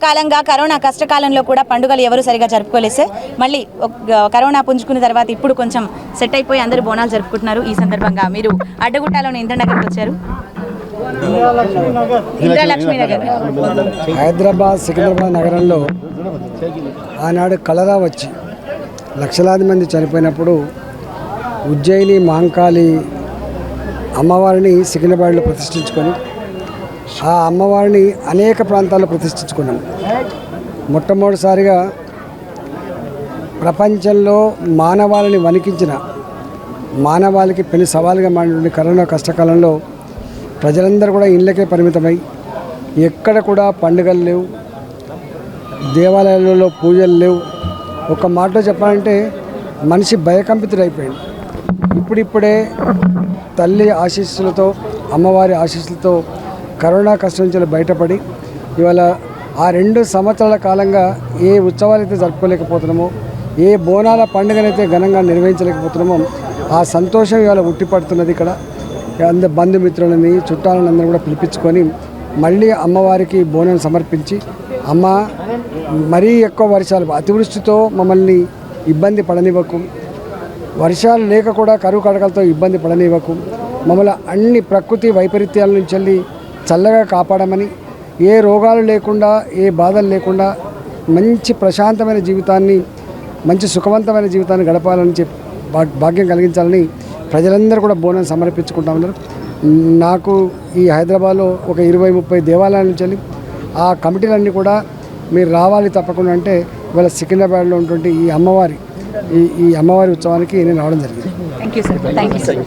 కాలంగా కరోనా కష్టకాలంలో కూడా పండుగలు ఎవరు సరిగా జరుపుకోలేసే మళ్ళీ ఒక- కరోనా పుంజుకున్న తర్వాత ఇప్పుడు కొంచెం సెట్ అయిపోయి అందరూ బోనాలు జరుపుకుంటున్నారు. ఈ సందర్భంగా మీరు అడ్డగుట్టాలోని ఇంద్రనగర్కి వచ్చారు. ఇంద్రలక్ష్మి హైదరాబాద్ సికింద్రాబాద్ నగరంలో ఆనాడు కలరా వచ్చి లక్షలాది మంది చనిపోయినప్పుడు ఉజ్జయిని మాంకాళి అమ్మవారిని సికింద్రాబాద్లో ప్రతిష్ఠించుకొని ఆ అమ్మవారిని అనేక ప్రాంతాల్లో ప్రతిష్ఠించుకున్నాం. మొట్టమొదటిసారిగా ప్రపంచంలో మానవాళిని వణికించిన మానవాళికి పెను సవాలుగా మారినటువంటి కరోనా కష్టకాలంలో ప్రజలందరూ కూడా ఇళ్ళకే పరిమితమై ఎక్కడ కూడా పండుగలు లేవు దేవాలయాలలో పూజలు లేవు. ఒక మాటలో చెప్పాలంటే మనిషి భయకంపితుడైపోయాడు. ఇప్పుడిప్పుడే తల్లి ఆశీస్సులతో అమ్మవారి ఆశీస్సులతో కరోనా కష్టం నుంచి బయటపడి ఇవాళ ఆ రెండు సంవత్సరాల కాలంగా ఏ ఉత్సవాలు అయితే జరుపుకోలేకపోతున్నామో ఏ బోనాల పండుగనైతే ఘనంగా నిర్వహించలేకపోతున్నామో ఆ సంతోషం ఇవాళ ఉట్టిపడుతున్నది ఇక్కడ. అంద బంధుమిత్రులని చుట్టాలని అందరూ కూడా పిలిపించుకొని మళ్ళీ అమ్మవారికి బోనం సమర్పించి అమ్మ మరీ ఎక్కువ వర్షాలు అతివృష్టితో మమ్మల్ని ఇబ్బంది పడనివ్వకు. వర్షాలు లేక కూడా కరువు కడకలతో ఇబ్బంది పడనివ్వకు. మమ్మల్ని అన్ని ప్రకృతి వైపరీత్యాల నుంచి వెళ్ళి చల్లగా కాపాడమని ఏ రోగాలు లేకుండా ఏ బాధలు లేకుండా మంచి ప్రశాంతమైన జీవితాన్ని మంచి సుఖవంతమైన జీవితాన్ని గడపాలని చెప్పి భాగ్యం కలిగించాలని ప్రజలందరూ కూడా బోనం సమర్పించుకుంటా ఉన్నారు నాకు ఈ హైదరాబాద్లో ఒక ఇరవై ముప్పై దేవాలయాల నుంచి వెళ్ళి ఆ కమిటీలన్నీ కూడా మీరు రావాలి తప్పకుండా అంటే ఇవాళ సికింద్రాబాద్లో ఉన్నటువంటి ఈ అమ్మవారి ఈ ఈ అమ్మవారి ఉత్సవానికి నేను రావడం జరిగింది. Thank you sir thank you sir